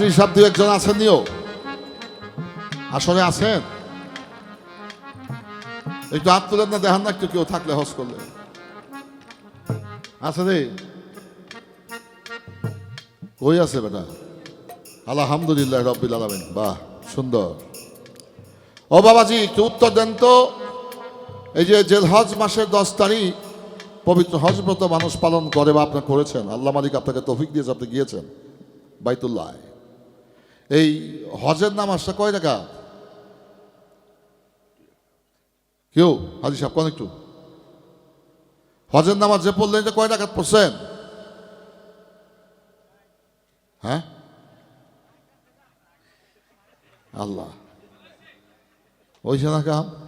একজন আছেন নিও। আসলে আছেন? একটু হাত তুলেন না, দেখান না, একটু কেউ থাকলে হস করলে। আছে রে। ওই আছে বেটা? আলহামদুলিল্লাহ, রব্বিল আলমিন। বাহ, সুন্দর। ও বাবাজি, একটু উত্তর দেন তো। এই যে জেল হজ মাসের দশ তারিখ, পবিত্র হজ ব্রত মানুষ পালন করে বা আপনি করেছেন। আল্লাহ মালিক আপনাকে তৌফিক দিয়েছে, আপনি গিয়েছেন। বাইতুল্লাহ। এই হজের নামাজটা কয় টাকা কেউ? হাজি সাহেব, কোন একটু? হজের নামাজ যে পড়লেন, এটা কয় টাকা পড়ছেন? হ্যাঁ? আল্লাহ। ওই না কাম?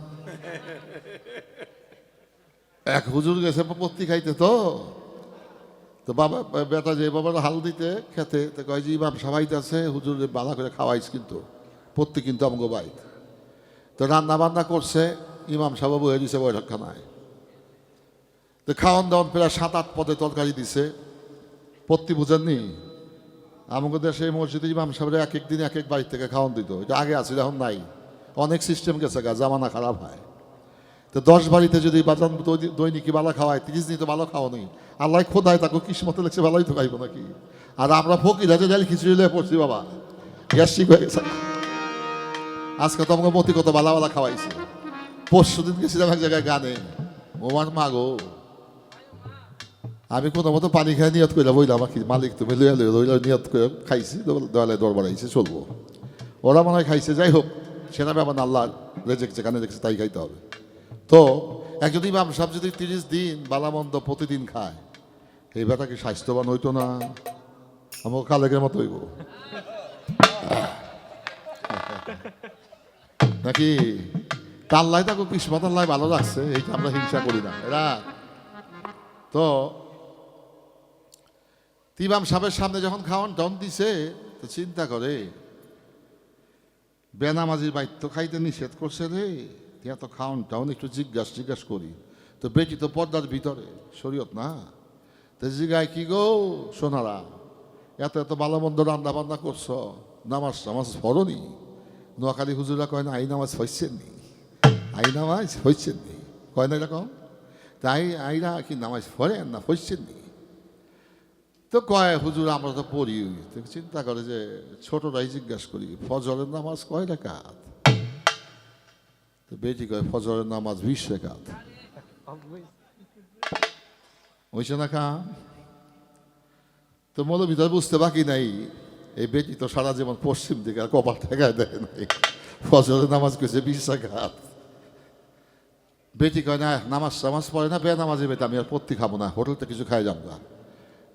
এক হুজুর গেছে পত্তি খাইতে তো। তো বাবা, বেটা যে বাবার হাল দিতে খেতে, তো কয় যে, ইমাম সবাইতে আছে হুজুর বাধা করে খাওয়াইস কিন্তু, প্রত্যেক কিন্তু আমাকে বাই তো রান্না বান্না করছে, ইমাম সাহেব বয়ে দিছে বৈঠকখানায়। তো খাওয়ান দাওয়ান প্রায় সাত আট পদে তরকারি দিছে। পত্তি বুঝেননি? আমাদের দেশে এই মসজিদে ইমাম সাহেবরা এক এক দিন এক এক বাড়ি থেকে খাওয়ান দিত। এটা আগে আছিল এখন নাই। অনেক সিস্টেম গেছে গা, জামানা খারাপ হয়। তো দশ বাড়িতে যদি বাজান দৈনিকই ভালো খাওয়ায়? তিরিশ দিন তো ভালো খাওয়া নেই। আল্লাহ খোদায় তাকে কিসমতে লেগছে, ভালোই তো খাইব নাকি? আর আমরা ফকির আছে যাই খিচুড়ি লিয়ে পড়ছি বাবা। গ্যাস্ট্রিক হয়ে গেছে। আজকে তো আমাকে মতি কত বালা বালা খাওয়াইছে। পরশু দিন গেছিলাম এক জায়গায় গানে। ওমার মা গো। আমি কোনো মতো পানি খাই নিয়ত করে বইলাম কি মালিক তুমি লইয়া লইয়া লইলা নিয়ত করে খাইছি দেওয়ালে দর বাড়াইছে চলবো। ওরা মনে হয় খাইছে, যাই হোক সেটা ব্যাপার আল্লাহ রেজেক যেখানে দেখছে তাই খাইতে হবে। তো, একজন ইমাম সাহেব যদি তিরিশ দিন বালামন্দ প্রতিদিন খায়, এই বেটা কি স্বাস্থ্যবান হইতো না? আমাকে কালেকের মতো হইব। নাকি? তাল্লাই তাকে কিসমত আল্লাহ ভালো লাগছে এইটা আমরা হিংসা করি না। এরা, তো তিবাম সাহেবের সামনে যখন খাওয়ান টন দিছে, তো চিন্তা করে, বেনামাজির বাইত্য খাইতে নিষেধ করছে রে। দিয়া তো খাওয়ান টাউন একটু জিজ্ঞাসা জিজ্ঞাসা করি। তো বেটি তো পর্দার ভিতরে, শরীয়ত না? তো জিগায় কি গো সোনারা, এত এত ভালো মন্দ রান্না বান্না করছ? নামাজ নামাজ পড়নি? নোয়াখালী হুজুরা কয় না, আই নামাজ হইছেন নি? আই নামাজ হইছেন নি? কয় না এরকম? তাই আইরা কি নামাজ পড়েন না হইছেন নি? তো কয়, হুজুর, আমরা তো পড়ি চিন্তা করে যে ছোটরাই জিজ্ঞাসা করি, ফজরের নামাজ কয় রেখাত তো বেটি কয় ফজরের নামাজ বিশ রেখাত হইছে না কা তো মনে ভিতরে বুঝতে বাকি নাই এই বেটি তো সারা জীবন পশ্চিম দিকে আর কপাল ঠেকায় দেয় নাই ফজরের নামাজ কইছে বিশ রেখাত বেটি কয় না নামাজ নামাজ পড়ে না বে নামাজে বেটা আমি আর পত্তি খাব না হোটেলতে কিছু খাই যাব না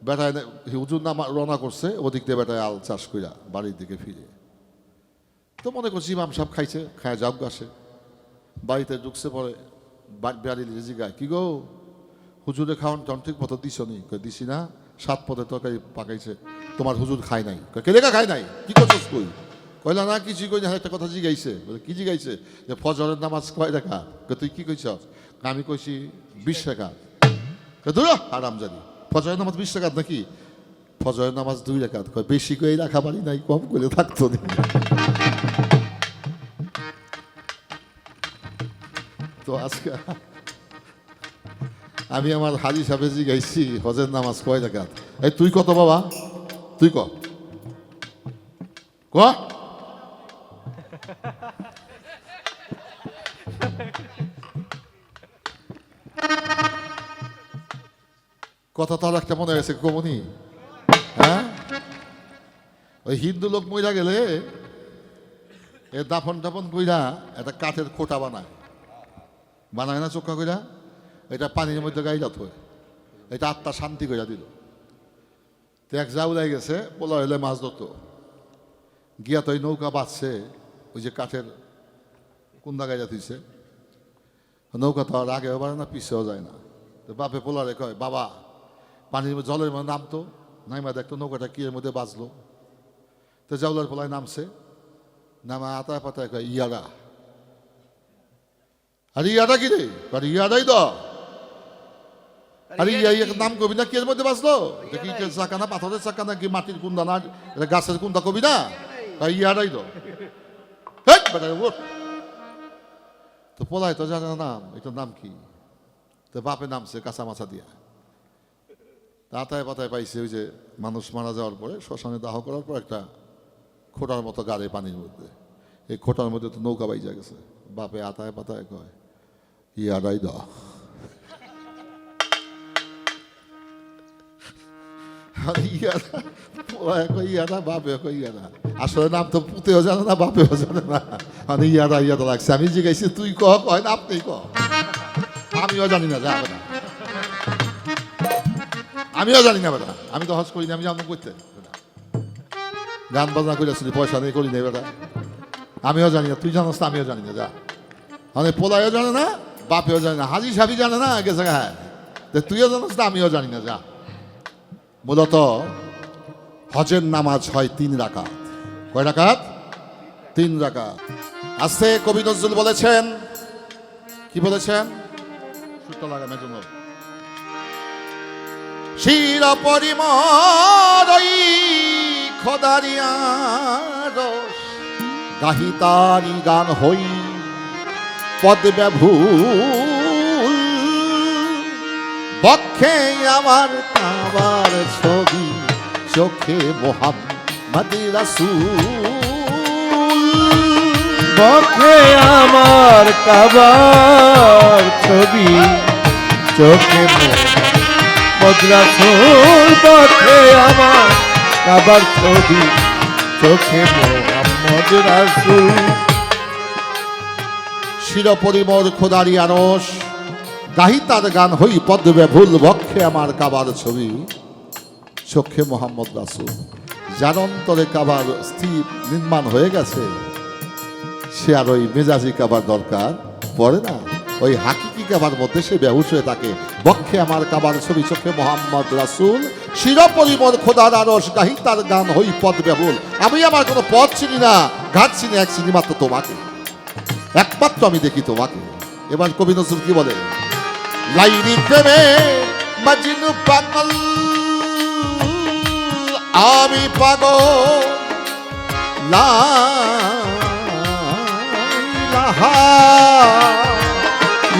বেটায় হুজুর নামা রওনা করছে ওদিক দিয়ে বেটায় আল চাষ কইরা বাড়ির দিকে ফিরে তো মনে করছি ইমাম সাহেব খাইছে খায় যাব গাছে বাড়িতে ঢুকছে পরে বাড়ি রেজি গায় কি গো? হুজুরে খাওয়ান টন ঠিক মতো দিছ নি? দিছি না। সাত পদে তরকারি পাকাইছে। তোমার হুজুর খায় নাই। কয়, কে লেখা খায় নাই? কি করছস কই? কইলা না কিছু কই না একটা কথা জিগাইছে। বলে কি জিগাইছে? যে ফজরের নামাজ কয় দেখা তুই কি কইছস আমি কইছি বিশ টাকা দূর আরাম জানি। ফজরের নামাজ বিশ টাকা নাকি? ফজরের নামাজ দুই কয় বেশি করে রাখা পারি নাই কম করে থাকতো নি। তো আজকে আমি আমার হাজি সাহেব গাইছি হজের নামাজ কয় রাকাত? এই তুই কত বাবা? তুই ক। কথা তার একটা মনে হয়েছে কমনি হ্যাঁ? ওই হিন্দু লোক মহিলা গেলে এ দাফন টাফন কইরা একটা কাঠের খোটা বানায়। বানায় না চোখা কইরা? এটা পানির মধ্যে গাইলা থই এটা আত্মা শান্তি কইরা দিল। তো এক জাউলাই গেছে পোলা হইলে মাছ ধরতো। গিয়া তো ওই নৌকা বাঁচছে ওই যে কাঠের কুন্দা গাইয়া থইছে। নৌকা তো আর আগেও বাড়ে না, পিছেও যায় না। তো বাপে পোলারে কয়, বাবা, পানির জলের মধ্যে নামতো? নাইমা দেখতো নৌকাটা কি এর মধ্যে বাজলো তো জাউলার পোলায় নামছে। নামা আতা পাতায় কয়, ইয়ারা আরে ইয়াদা কি রে আরে ইয়াটাই তো আরে ইয়া ইয়া নাম কবি না কি এর মধ্যে বাঁচলো কি চাকা না পাথরের চাকা না কি মাটির কুন্দা না এটা গাছের কুন্দা কবি না তাই ইয়ারাই তো। তো পোলাই তো জানে নাম এটার নাম কি তো বাপে নামছে কাঁচা মাছা দিয়া তাতায় পাতায় পাইছে ওই যে মানুষ মারা যাওয়ার পরে শ্মশানে দাহ করার পর একটা খোটার মতো গাড়ে পানির মধ্যে এই খোটার মধ্যে তো নৌকা বাইজা গেছে বাপে আতায় পাতায় কয় ইয়ারাই দা আর ইয়ারা পোলায় ইয়ারা বাপে ইয়ারা আসলে নাম তো পুতেও জানে না বাপেও জানে না মানে ইয়ারা ইয়ারা লাগছে আমি জিজ্ঞাসি তুই ক কয় না আপনি ক আমিও জানি না যা বেটা আমিও জানি না বেটা আমি তো হজ করি না আমি জানো করতে গান বাজনা করে আসলি পয়সা নেই করি না বেটা আমিও জানি না তুই জানোস আমিও জানি না যা মানে পোলায়ও জানে না বাপেও জানে না, হাজি সাবি জানে না গেছে হ্যাঁ তুইও জানোস না, আমিও জানি না, যা। মূলত হজের নামাজ হয় তিন রাকাত। কয় রাকাত? তিন রাকাত। আজকে কবি নজরুল বলেছেন। কি বলেছেন? সুতো লাগানোর জন্য শির পরিমরই খোদারিয়ার গাহিতারি গান হই। ভুল বক্ষে আমার কাবার ছবি, চোখে মোহাম্মদ রাসূল। বখে আমার কাবার ছবি, চোখে মদ্রাসুল বখে আমার কাবার ছবি, চোখে মোহাম্মদ রাসুল। শিরপরিমর খোদারি আরস গাহিতার গান হই পদ্মে ভুল বক্ষে আমার কাবার ছবি। চোখে মোহাম্মদ রাসুল, যার অন্তরে কাবার স্থির নির্মাণ হয়ে গেছে, সে আর ওই মেজাজি কাবার দরকার পড়ে না। ওই হাকিকি কাবার মধ্যে সে বেহুশ হয়ে থাকে। বক্ষে আমার কাবার ছবি চোখে মোহাম্মদ রাসুল শিরপরিমর খোদার আরস গাহিতার গান হই পদ্মে ভুল। আমি আমার কোনো পথ চিনি না, ঘাট চিনি এক চিনি মাত্র তোমাকে। একমাত্র আমি দেখি তোমাকে। এবার কবি নজরুল কি বলে লাইনি প্রেমে মাজনু পাগল, আমি পাগল।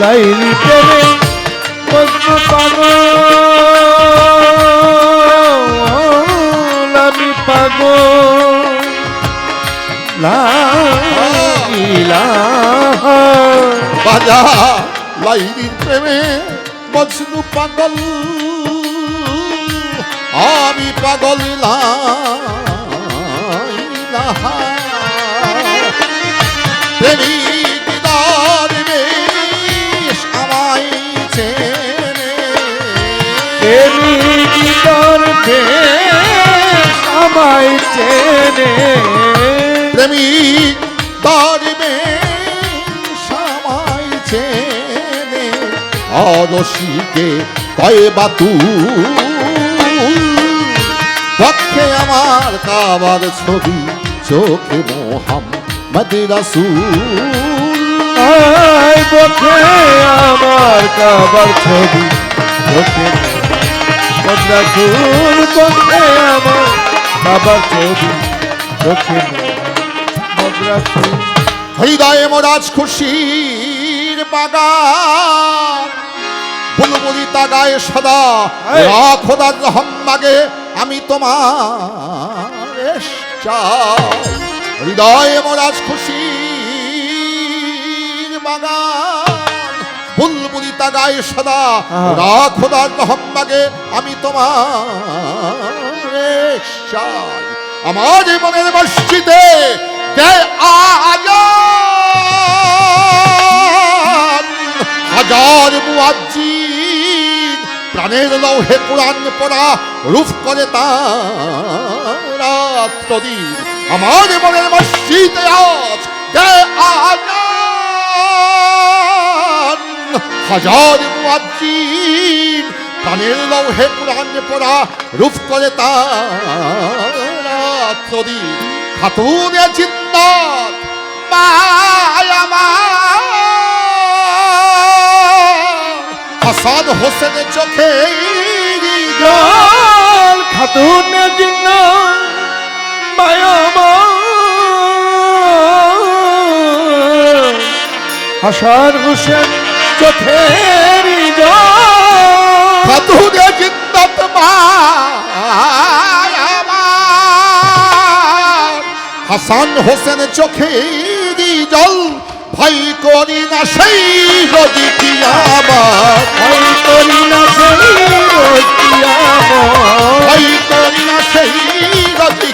লাইলি প্রেমে মজনু পাগল, আমি পাগল। লা ইলাহা বাজা লাইনির প্রেমে মজনু পাগল। আমি পাগল লাইলাহা প্রেমিক দরবেশ আমায় চেনে। দরবে সময় চেনে অরসিকে কয়ে বাতু পক্ষে আমার কাবার ছবি, চোখে মোহাম্মদ রাসূল। আয় বখে আমার কাবার ছবি, চোখে মদ্রাসুল বখে আমার কাবার ছবি, চোখে মদ্রাসুল হৃদয়ে মোরাজ খুশির বাগান বুলবুলি তাগায় সদা! খোদার রহম্মাগে আমি তোমার হৃদয়ে মোরাজ খুশির বাগান বুলবুলি তাগায় সদা। খোদার রহম্মাগে আমি তোমার আমার মনের মসজিদে হাজার মুয়াজ্জিন প্রাণের লৌহে কোরআন পড়া রূপ করে তারা প্রদীপ আমার মনের মসজিদে আজ কে আজান হাজার মুয়াজ্জিন প্রাণের লৌহে কোরআন পড়া রূপ করে তারা প্রদীপ খাতুনে জিন্নাত মায়ামা হাসান চোখে জল খাতুন জিন্ন হাসান হোসেন চোখের জল খাতুনে জিন্নত মা হাসান হোসেন চোখে জল ভাই করি না সেই কি আমার? ভাই করি না সেই রোজ কিয়ামত। ভাই করি না সেই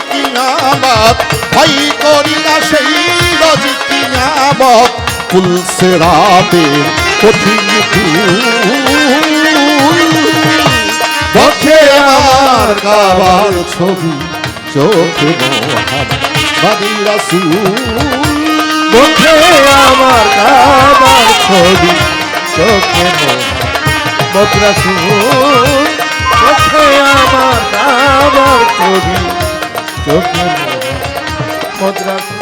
কি আমার? ভাই করি না সেই কি আমার? রাতে কঠিন দেখে আমার কাবার ছবি। চোখে মোহাম্মদ রাসূল। মুখে আমার কাবার ছবি চোখে রাসূল। চোখে আমার কাবার ছবি মদ্রাসু